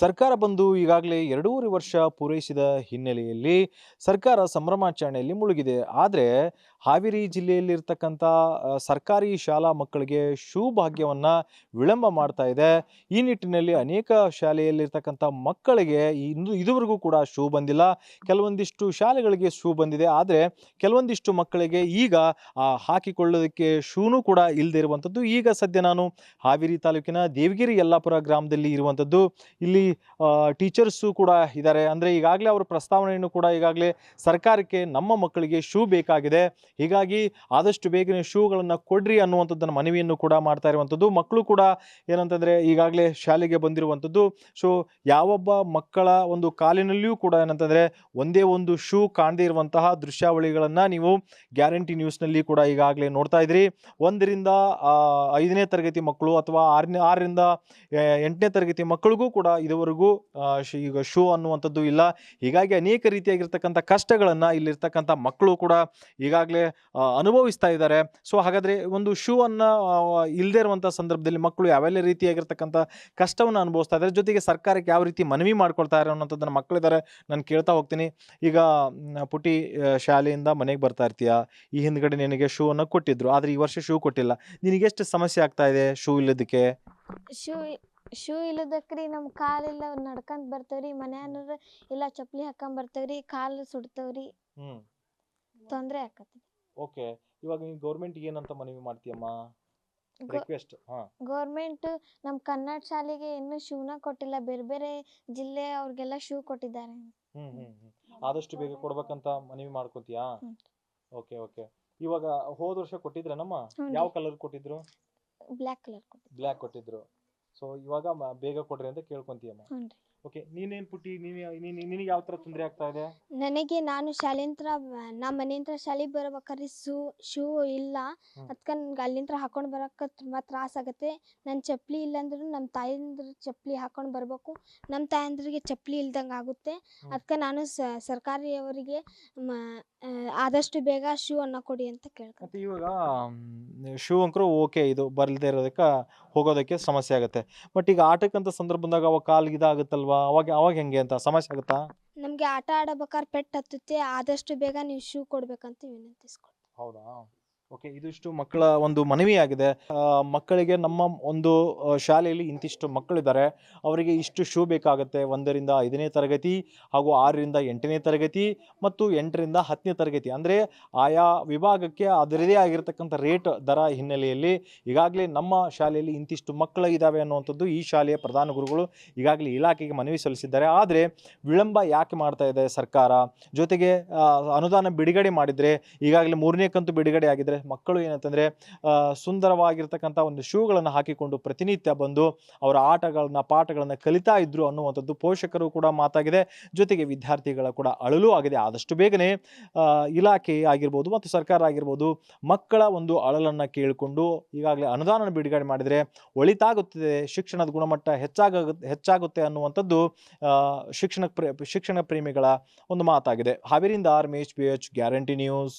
ಸರ್ಕಾರ ಬಂದು ಈಗಾಗಲೇ ಎರಡೂವರೆ ವರ್ಷ ಪೂರೈಸಿದ ಹಿನ್ನೆಲೆಯಲ್ಲಿ ಸರ್ಕಾರ ಸಂಭ್ರಮಾಚರಣೆಯಲ್ಲಿ ಮುಳುಗಿದೆ. ಆದರೆ ಹಾವೇರಿ ಜಿಲ್ಲೆಯಲ್ಲಿರ್ತಕ್ಕಂಥ ಸರ್ಕಾರಿ ಶಾಲಾ ಮಕ್ಕಳಿಗೆ ಶೂ ಭಾಗ್ಯವನ್ನು ವಿಳಂಬ ಮಾಡ್ತಾ ಇದೆ. ಈ ನಿಟ್ಟಿನಲ್ಲಿ ಅನೇಕ ಶಾಲೆಯಲ್ಲಿರ್ತಕ್ಕಂಥ ಮಕ್ಕಳಿಗೆ ಇಂದು, ಇದುವರೆಗೂ ಕೂಡ ಶೂ ಬಂದಿಲ್ಲ. ಕೆಲವೊಂದಿಷ್ಟು ಶಾಲೆಗಳಿಗೆ ಶೂ ಬಂದಿದೆ. ಆದರೆ ಕೆಲವೊಂದಿಷ್ಟು ಮಕ್ಕಳಿಗೆ ಈಗ ಹಾಕಿಕೊಳ್ಳೋದಕ್ಕೆ ಶೂನೂ ಕೂಡ ಇಲ್ಲದೆ ಇರುವಂಥದ್ದು. ಈಗ ಸದ್ಯ ನಾನು ಹಾವೇರಿ ತಾಲೂಕಿನ ದೇವಗಿರಿ ಯಲ್ಲಾಪುರ ಗ್ರಾಮದಲ್ಲಿ ಇರುವಂಥದ್ದು. ಇಲ್ಲಿ ಟೀಚರ್ಸು ಕೂಡ ಇದ್ದಾರೆ. ಅಂದರೆ ಈಗಾಗಲೇ ಅವರ ಪ್ರಸ್ತಾವನೆಯನ್ನು ಕೂಡ ಈಗಾಗಲೇ ಸರ್ಕಾರಕ್ಕೆ ನಮ್ಮ ಮಕ್ಕಳಿಗೆ ಶೂ ಬೇಕಾಗಿದೆ. ಹೀಗಾಗಿ ಆದಷ್ಟು ಬೇಗನೆ ಶೂಗಳನ್ನು ಕೊಡ್ರಿ ಅನ್ನುವಂಥದ್ದನ್ನು ಮನವಿಯನ್ನು ಕೂಡ ಮಾಡ್ತಾ ಇರುವಂಥದ್ದು. ಮಕ್ಕಳು ಕೂಡ ಏನಂತಂದರೆ ಈಗಾಗಲೇ ಶಾಲೆಗೆ ಬಂದಿರುವಂಥದ್ದು. ಸೊ ಯಾವೊಬ್ಬ ಮಕ್ಕಳ ಒಂದು ಕಾಲಿನಲ್ಲಿಯೂ ಕೂಡ ಏನಂತಂದರೆ ಒಂದೇ ಒಂದು ಶೂ ಕಾಣದೇ ಇರುವಂತಹ ದೃಶ್ಯಾವಳಿಗಳನ್ನು ನೀವು ಗ್ಯಾರಂಟಿ ನ್ಯೂಸ್ನಲ್ಲಿ ಕೂಡ ಈಗಾಗಲೇ ನೋಡ್ತಾ ಇದ್ರಿ. ಒಂದರಿಂದ ಐದನೇ ತರಗತಿ ಮಕ್ಕಳು ಅಥವಾ ಆರನೇ, ಆರರಿಂದ ಎಂಟನೇ ತರಗತಿ ಮಕ್ಕಳಿಗೂ ಕೂಡ ಇದುವರೆಗೂ ಈಗ ಶೂ ಅನ್ನುವಂಥದ್ದು ಇಲ್ಲ. ಹೀಗಾಗಿ ಅನೇಕ ರೀತಿಯಾಗಿರ್ತಕ್ಕಂಥ ಕಷ್ಟಗಳನ್ನು ಇಲ್ಲಿರ್ತಕ್ಕಂಥ ಮಕ್ಕಳು ಕೂಡ ಈಗಾಗಲೇ ಅನುಭವಿಸ್ತಾ ಇದ್ದಾರೆ. ಸೊ ಹಾಗಾದರೆ ಒಂದು ಶೂ ಅನ್ನು ಇಲ್ಲದೇ ಇರುವಂಥ ಸಂದರ್ಭದಲ್ಲಿ ಮಕ್ಕಳು ಯಾವೆಲ್ಲ ರೀತಿಯಾಗಿರ್ತಕ್ಕಂಥ ಕಷ್ಟವನ್ನು ಅನುಭವಿಸ್ತಾ ಇದ್ದಾರೆ. ಜೊತೆಗೆ ಸರ್ಕಾರಕ್ಕೆ ಯಾವ ರೀತಿ ಮನವಿ ಮಾಡ್ಕೊಳ್ತಾ ಇರೋ ಅನ್ನೋಂಥದ್ದನ್ನು ಮಕ್ಕಳಿದ್ದಾರೆ. ನಾನು ಕೇಳ್ತಾ ಹೋಗ್ತೀನಿ. ಈಗ ಪುಟಿ ಶಾಲೆಯಿಂದ ಮನೆಗೆ ಬರ್ತಾ ಇರ್ತೀಯ? ಈ ಹಿಂದ್ಗಡೆ ನಿನಗೆ ಶೂ ಅನ್ನು ಕೊಟ್ಟಿದ್ರು. ಆದರೆ ಈ ವರ್ಷ ಶೂ ಕೊಟ್ಟಿಲ್ಲ. ನಿನಗೆ ಎಷ್ಟು ಸಮಸ್ಯೆ ಆಗ್ತಾ ಇದೆ ಶೂ ಇಲ್ಲದಕ್ಕೆ? ಶೂ ಶೂ ಇಲ್ಲದಕ್ರಿ ನಮ್ಮ ಕಾಲೆಲ್ಲ ನಡ್ಕೊಂಡ್ ಬರ್ತೇವ್ರಿ. ಮನ್ಯಾನರ ಇಲ್ಲ ಚಪ್ಪಲಿ ಹಾಕೊಂಡ್ ಬರ್ತೇವ್ರಿ ಕಾಲು ಸುಡ್ತೇವ್ರಿ. ತೊಂದರೆ ತೊಂದ್ರೆ ಆಕತ್ರಿ ಓಕೆ. ಇವಾಗ ನೀನು ಗೌರ್ಮೆಂಟ್ ಏನಂತ ಮನವಿ ಮಾಡ್ತೀಯಮ್ಮ? ರಿಕ್ವೆಸ್ಟ್ ಹಾಂ. ಗೌರ್ಮೆಂಟ್ ನಮ್ಮ ಕನ್ನಡ ಶಾಲೆಗೆ ಇನ್ನೂ ಶೂನ ಕೊಟ್ಟಿಲ್ಲ. ಬೇರೆ ಬೇರೆ ಜಿಲ್ಲೆ ಅವ್ರಿಗೆಲ್ಲ ಶೂ ಕೊಟ್ಟಿದ್ದಾರೆ. ಹ್ಮ್ ಹ್ಮ್ ಹ್ಮ್. ಆದಷ್ಟು ಬೇಗ ಕೊಡ್ಬೇಕಂತ ಮನವಿ ಮಾಡ್ಕೊತೀಯಾ? ಹ್ಮ್. Okay okay. ಇವಾಗ ಹೋದ ವರ್ಷ ಕೊಟ್ಟಿದ್ರೇನಮ್ಮ? ನಮ್ಮ ಯಾವ ಕಲರ್ ಕೊಟ್ಟಿದ್ರು? ಬ್ಲ್ಯಾಕ್ ಕಲರ್ ಕೊಟ್ಟಿದ್ದಾರೆ ಬ್ಲ್ಯಾಕ್ ಕೊಟ್ಟಿದ್ರು. ಸೊ ಇವಾಗ ಮ- ಬೇಗ ಕೊಡ್ರಿ ಅಂತ ಕೇಳ್ಕೊಂತೀಯಮ್ಮ. ಹ್ಞೂ ರೀ. ಓಕೆ ನೀನೇನ್ ಪುಟ್ಟಿ ನೀನು ನೀನು ನಿನಗೆ ಯಾವ ತರ ತೊಂದರೆ ಆಗ್ತಾ ಇದೆ? ನನಗೆ ನಾನು ಶಾಲೆಂತ್ರ ನಮ್ಮ ಮನೆಯಿಂದ ಶಾಲೆಗೆ ಬರ್ಬೇಕಾದ್ರೆ ಶೂ ಶೂ ಇಲ್ಲ. ಅದಕ್ಕೆ ನನ್ಗೆ ಹಾಕೊಂಡು ಬರೋಕೆ ತುಂಬ ತ್ರಾಸ ಆಗತ್ತೆ. ನನ್ನ ಚಪ್ಪಲಿ ಇಲ್ಲ ಅಂದ್ರೂ ನಮ್ಮ ತಾಯಿಂದ್ರ ಚಪ್ಪಲಿ ಹಾಕೊಂಡು ಬರಬೇಕು. ನಮ್ಮ ತಾಯಂದ್ರಿಗೆ ಚಪ್ಪಲಿ ಇಲ್ದಂಗೆ ಆಗುತ್ತೆ. ಅದಕ್ಕೆ ನಾನು ಸರ್ಕಾರಿ ಸರ್ಕಾರಿಯವರಿಗೆ ಮ ಆ, ಆದಷ್ಟು ಬೇಗ ಶೂ ಅನ್ನ ಕೊಡಿ ಅಂತ ಕೇಳ್ಕೊ. ಮತ್ತು ಇವಾಗ ಶೂ ಅಂಕರು ಓಕೆ ಇದು ಬರಲ್ದೇ ಇರೋದಕ್ಕೆ ಹೋಗೋದಕ್ಕೆ ಸಮಸ್ಯೆ ಆಗುತ್ತೆ. ಬಟ್ ಈಗ ಆಟಕ್ಕಂತ ಸಂದರ್ಭ ಬಂದಾಗ ಅವಾಗ ಕಾಲಿಗೆ ಇದಾಗುತ್ತಲ್ವಾ? ಅವಾಗ ಅವಾಗ ಹೆಂಗೆ ಅಂತ ಸಮಸ್ಯೆ ಆಗುತ್ತಾ? ನಮಗೆ ಆಟ ಆಡಬೇಕಾದ್ರೆ ಪೆಟ್ಟು ಹತ್ತುತ್ತೆ ಆದಷ್ಟು ಬೇಗ ನೀವು ಶೂ ಕೊಡ್ಬೇಕಂತ ವಿನಂತಿಸ್ಕೊಳ್ತೀನಿ. ಹೌದಾ? ಓಕೆ ಇದಿಷ್ಟು ಮಕ್ಕಳ ಒಂದು ಮನವಿಯಾಗಿದೆ. ಆಗಿದೆ ಮಕ್ಕಳಿಗೆ ನಮ್ಮ ಒಂದು ಶಾಲೆಯಲ್ಲಿ ಇಂತಿಷ್ಟು ಮಕ್ಕಳಿದ್ದಾರೆ. ಅವರಿಗೆ ಇಷ್ಟು ಶೂ ಬೇಕಾಗುತ್ತೆ. ಒಂದರಿಂದ ಐದನೇ ತರಗತಿ ಹಾಗೂ ಆರರಿಂದ ಎಂಟನೇ ತರಗತಿ ಮತ್ತು ಎಂಟರಿಂದ ಹತ್ತನೇ ತರಗತಿ. ಅಂದರೆ ಆಯಾ ವಿಭಾಗಕ್ಕೆ ಅದರದೇ ಆಗಿರತಕ್ಕಂಥ ರೇಟ್ ದರ ಹಿನ್ನೆಲೆಯಲ್ಲಿ ಈಗಾಗಲೇ ನಮ್ಮ ಶಾಲೆಯಲ್ಲಿ ಇಂತಿಷ್ಟು ಮಕ್ಕಳು ಇದ್ದಾವೆ ಅನ್ನುವಂಥದ್ದು ಈ ಶಾಲೆಯ ಪ್ರಧಾನ ಗುರುಗಳು ಈಗಾಗಲೇ ಇಲಾಖೆಗೆ ಮನವಿ ಸಲ್ಲಿಸಿದ್ದಾರೆ. ಆದರೆ ವಿಳಂಬ ಯಾಕೆ ಮಾಡ್ತಾ ಇದೆ ಸರ್ಕಾರ? ಜೊತೆಗೆ ಅನುದಾನ ಬಿಡುಗಡೆ ಮಾಡಿದರೆ ಈಗಾಗಲೇ ಮೂರನೇ ಕಂತು ಬಿಡುಗಡೆ ಆಗಿದ್ರೆ ಮಕ್ಕಳು ಏನಂತಂದರೆ ಸುಂದರವಾಗಿರ್ತಕ್ಕಂಥ ಒಂದು ಶೂಗಳನ್ನು ಹಾಕಿಕೊಂಡು ಪ್ರತಿನಿತ್ಯ ಬಂದು ಅವರ ಆಟಗಳನ್ನ, ಪಾಠಗಳನ್ನು ಕಲಿತಾ ಇದ್ರು ಅನ್ನುವಂಥದ್ದು ಪೋಷಕರು ಕೂಡ ಮಾತಾಗಿದೆ. ಜೊತೆಗೆ ವಿದ್ಯಾರ್ಥಿಗಳ ಕೂಡ ಅಳಲು ಆಗಿದೆ. ಆದಷ್ಟು ಬೇಗನೆ ಇಲಾಖೆ ಆಗಿರ್ಬೋದು ಮತ್ತು ಸರ್ಕಾರ ಆಗಿರ್ಬೋದು ಮಕ್ಕಳ ಒಂದು ಅಳಲನ್ನು ಕೇಳಿಕೊಂಡು ಈಗಾಗಲೇ ಅನುದಾನ ಬಿಡುಗಡೆ ಮಾಡಿದರೆ ಒಳಿತಾಗುತ್ತದೆ. ಶಿಕ್ಷಣದ ಗುಣಮಟ್ಟ ಹೆಚ್ಚಾಗ ಹೆಚ್ಚಾಗುತ್ತೆ ಅನ್ನುವಂಥದ್ದು ಶಿಕ್ಷಣ ಶಿಕ್ಷಣ ಪ್ರೇಮಿಗಳ ಒಂದು ಮಾತಾಗಿದೆ. ಹಾವೇರಿಂದ R H P, H, guarantee news.